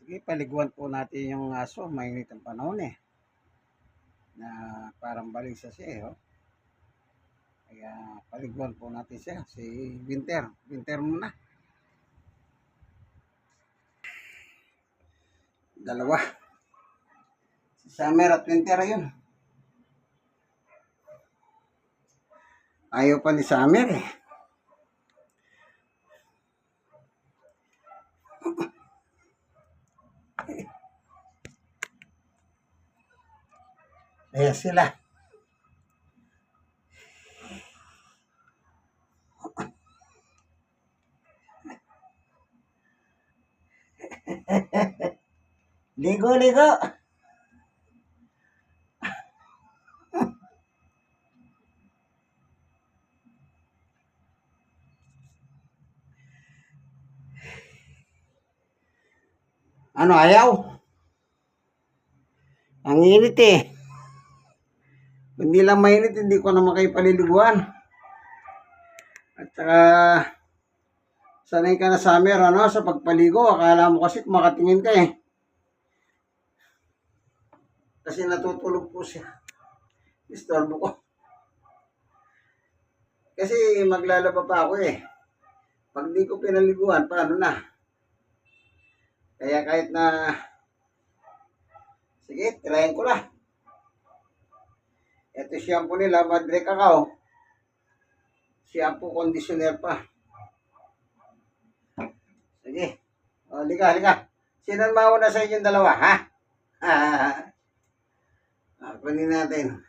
Sige, paliguan po natin yung aso. Mainit ang panahon eh. Na parang balisa siya eh. Oh. Kaya paliguan po natin siya. Si Winter. Winter muna. Dalawa. Si Summer at Winter ayun. Ayaw pa ni Summer eh. Ayan sila. ligo, ligo. Ano, ayaw? Ang init eh. Hindi lang mainit, hindi ko naman kayo paliliguan. At saka, sanay ka na summer, ano, sa pagpaligo. Akala mo kasi kumakatingin ka eh. Kasi natutulog po siya. Istorbo ko. Kasi maglalaba pa ako eh. Pag di ko pinaliguan, paano na? Kaya kahit na, sige, tirayan ko lang. Ito shampoo nila, Madre Cacao. Shampoo conditioner pa. Sige. O, liga, liga. Sino ang mauna sa inyong dalawa, ha? Ah, kunin natin.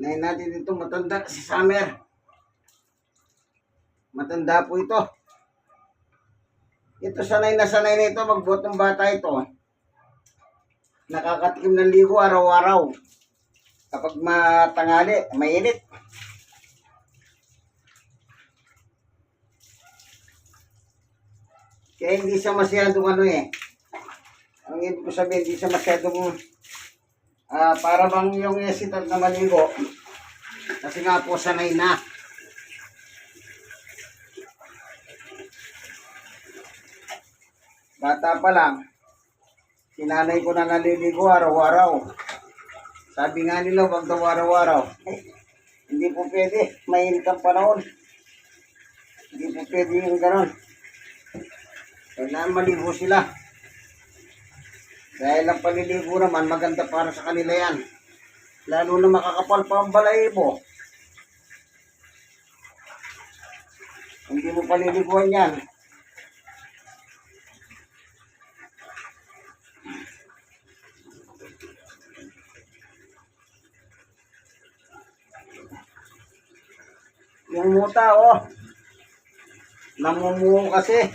Nahin natin dito matanda si Summer. Matanda po ito. Ito sanay na sanay na ito, magbotong bata ito nakakatikim ng ligo araw-araw. Kapag matangali, mainit. Kaya hindi siya masyadong ano eh. Ang ibig ko sabihin, hindi siya masyadong ah para bang yung hesitant na maligo. Kasi nga po sanay na. Bata pa lang, Sinanay ko na naliligo araw-araw. Sabi nga nila, wag daw araw-araw. Eh, hindi po pwede. Mainit ang panahon. Hindi po pwede yung ganon. Kailangan maligo sila. Dahil ang paliligo naman, maganda para sa kanila yan. Lalo na makakapal pa ang balahibo. Hindi mo paliliguan yan. Yung muta, oh. Namumuo kasi.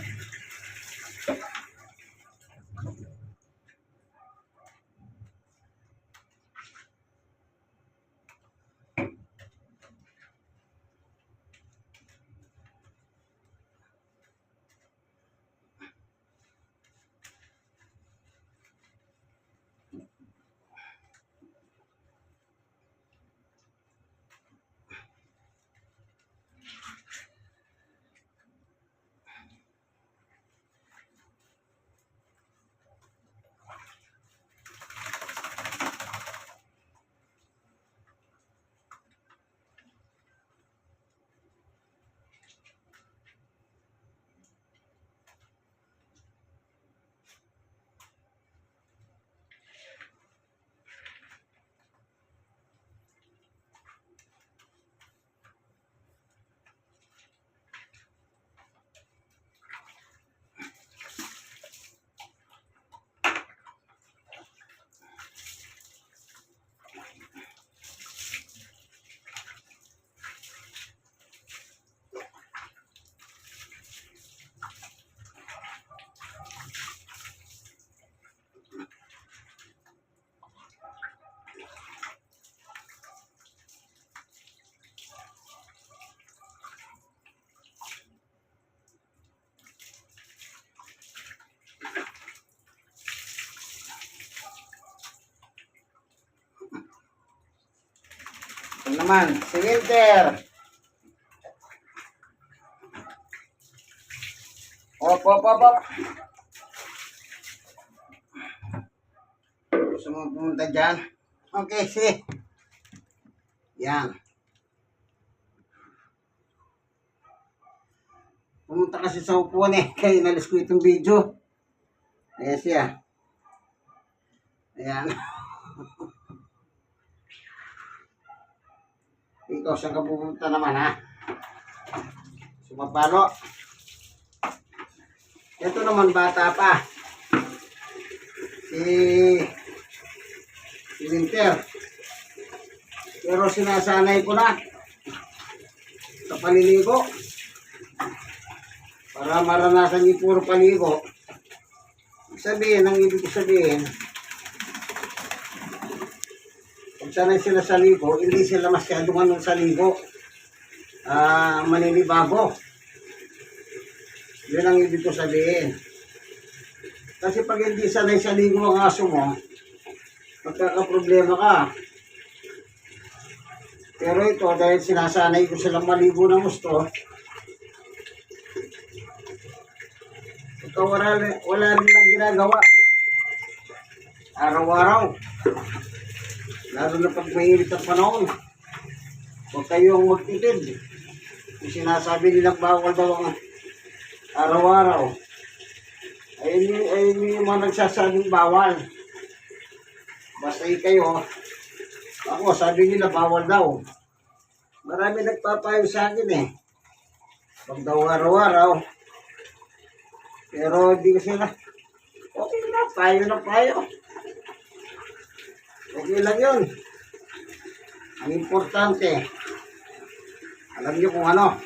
Ito naman, si Winter. Op, op, op, op. Gusto mo pumunta dyan? Okay, sige. Yan. Pumunta kasi sa upuan eh. Kaya inalis ko itong video. Ayan siya. Ayan. Ikaw, saan ka pupunta naman ha? Sumapalo. Ito naman bata pa. Si si Winter. Pero sinasanay ko na sa paliligo. Para maranasan yung puro paligo. Sabihin, ang ibig sabihin, pag sanay sila sa ligo, hindi sila masyadong ano sa ligo. Ah, maninibago. Yun ang ibig ko sabihin. Kasi pag hindi sanay sa ligo ang aso mo, magkakaproblema ka. Pero ito, dahil sinasanay ko silang maligo ng gusto, ito wala, wala rin lang ginagawa. Araw-araw. Lalo na pag mainit ang panahon. Huwag kayong magtipid. Kung sinasabi nilang bawal daw ang araw-araw. Ay, hindi, ay, hindi yung mga nagsasabing bawal. Basta kayo, ako, sabi nila bawal daw. Marami nagpapayo sa akin eh. Pag daw araw-araw. Pero hindi ko sila, okay na, payo na payo. Okay lang yun. Ang importante, alam niyo kung ano,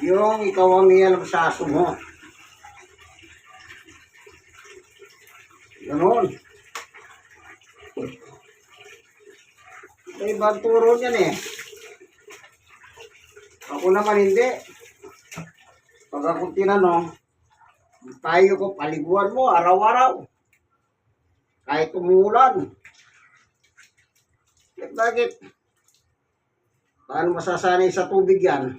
yung ikaw ang niyalam sa aso mo. Ganon. May ibang turo niyan eh. Ako naman hindi. Pag ako tinanong, tayo ko paliguan mo araw-araw. Kahit umuulan. Eh, bakit? Paano masasanay sa tubig yan?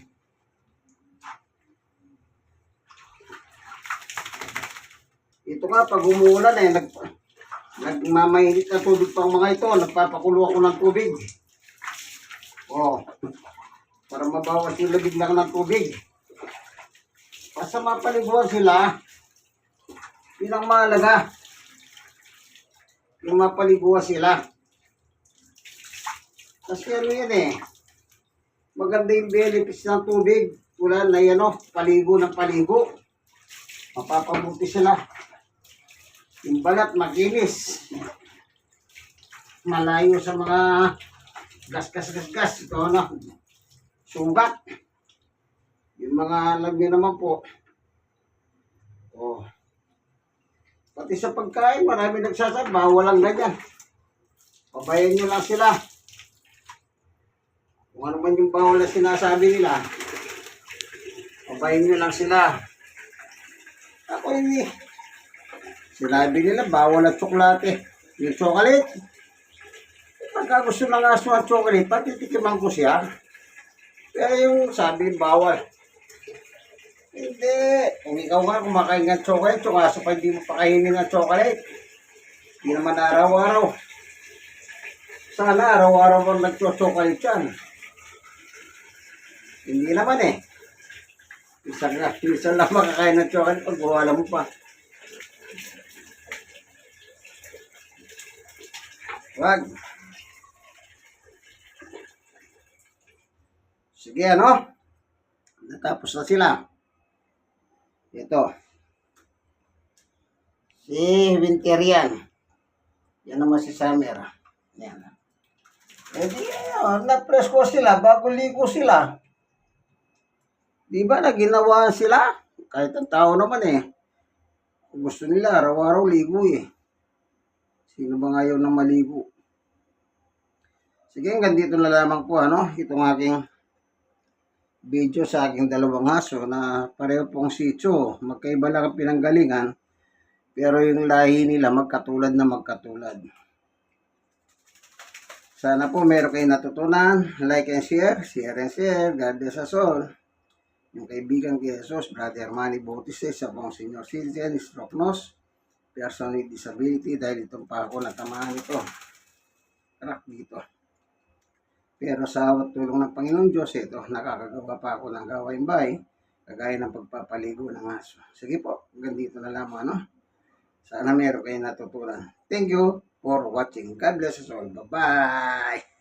Ito nga, pag umuulan eh, nag, nagmamainit na tubig pang mga ito, nagpapakulo ako ng tubig. Oh, para mabawas yung labig lang ng tubig. Basta mapaliguan sila, yun ang mahalaga. Yung mapaliguan sila. Kasi ano yan eh, maganda yung benefits ng tubig. Wala na yan o, paligo ng paligo. Mapapabuti sila. Yung balat makinis. Malayo sa mga gas-gas-gas-gas. Ito na. Sugat. Yung mga alam nyo naman po. Oh. Pati sa pagkain, marami nagsasabi, bawal ang ganyan. Pabayan nyo lang sila. Kung ano man yung bawal na sinasabi nila, pabayan nyo lang sila. Ako hindi. Sinabi nila, bawal at tsokolate. Yung chocolate. Pagka gusto ng aso ang chocolate, patitikiman ko siya. Pero yung sabi, bawal. Hindi. Kung ikaw nga kumakain ng chocolate, yung aso pa hindi mo pakainin ng chocolate. Hindi naman araw-araw. Sana araw-araw kang nagcho-chocolate yan. Hindi naman eh. Isa nga, isa lang makakain ng chocolate pag wala mo pa. Wag. Sige, ano? Natapos na sila. Ito. Si Winterian. Yan naman si Summer. Yan. Eh di, oh, na-press ko sila bago ligo sila. Di ba na ginawa sila? Kahit ang tao naman eh. Gusto nila, araw-araw ligo eh. Sino ba ngayon na maligo? Sige, hanggang dito na lamang po ano, itong aking video sa aking dalawang aso na pareho pong sitio. Magkaiba lang ang pinanggalingan, pero yung lahi nila magkatulad na magkatulad. Sana po meron kayo natutunan. Like and share. Share and share. God bless us all. Yung kaibigan kay Jesus, Brother Manny Bautista, isa pong senior citizen, stroke nose, person with disability, dahil itong pa ako natamaan ito. Crack dito. Pero sa tulong ng Panginoong Diyos, ito, nakakagawa pa ako ng gawain bahay, kagaya ng pagpapaligo ng aso. Sige po, hanggang dito na lamang, ano? Sana meron kayo natutunan. Thank you for watching. God bless us all. Bye-bye!